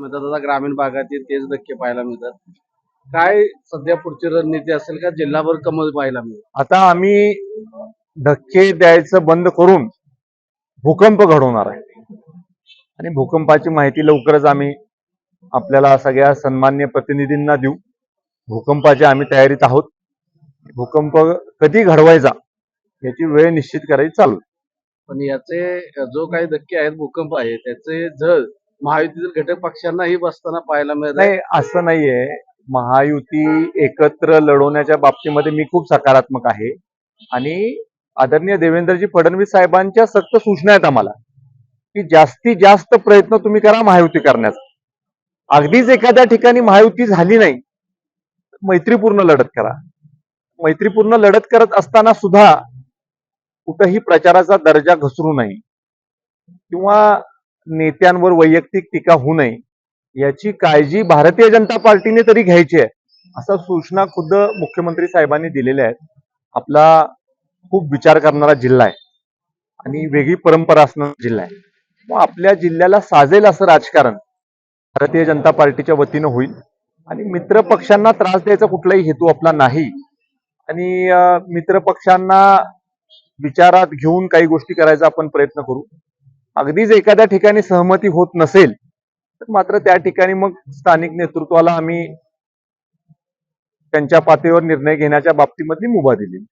मिळतात. आता ग्रामीण भागातील तेच धक्के पाहायला मिळतात. काय सध्या पुढची रणनीती असेल का? जिल्हाभर कमल पाहायला मिळेल. आता आम्ही धक्के द्यायचं बंद करून भूकंप घडवणार आहे. आणि भूकंपाची माहिती लवकरच आम्ही आपल्याला सगळ्या सन्मान्य प्रतिनिधींना देऊ. भूकंपाची आम्ही तयारीत आहोत. भूकंप कधी घडवायचा याची वेळ निश्चित करायची चालू. पण याचे जो काही धक्के आहेत भूकंप आहे त्याचे झळ महायुतीतील घटक पक्षांनाही बसताना पाहायला मिळत आहे. नाही असं नाहीये. महायुती एकत्र लढवण्याच्या बाबतीमध्ये मी खूप सकारात्मक आहे. आणि आदरणीय देवेंद्रजी फडणवीस साहेबांच्या सक्त सूचना आहेत आम्हाला की जास्तीत जास्त प्रयत्न तुम्ही करा महायुती करण्याचा. अगदीच एखाद्या ठिकाणी महायुती झाली नाही मैत्रीपूर्ण लढत करा. मैत्रीपूर्ण लढत करत असताना सुद्धा कुठंही प्रचाराचा दर्जा घसरू नये. किंवा नेत्यांवर वैयक्तिक टीका होऊ नये. याची काळजी भारतीय जनता पार्टीने तरी घ्यायची आहे असा सूचना खुद्द मुख्यमंत्री साहेबांनी दिलेल्या आहेत. आपला खूप विचार करणारा जिल्हा आहे आणि वेगळी परंपरा असणारा जिल्हा आहे. मग आपल्या जिल्ह्याला साजेल असं राजकारण भारतीय जनता पार्टीच्या वतीनं होईल. आणि मित्र पक्षांना त्रास द्यायचा कुठलाही हेतू आपला नाही. आणि मित्र पक्षांना विचारात घेऊन काही गोष्टी करायचा आपण प्रयत्न करू. अगदीच एखाद्या ठिकाणी सहमती होत नसेल तर मात्र त्या ठिकाणी मग स्थानिक नेतृत्वाला आम्ही त्यांच्या पातळीवर निर्णय घेण्याच्या बाबतीमधली मुभा दिली.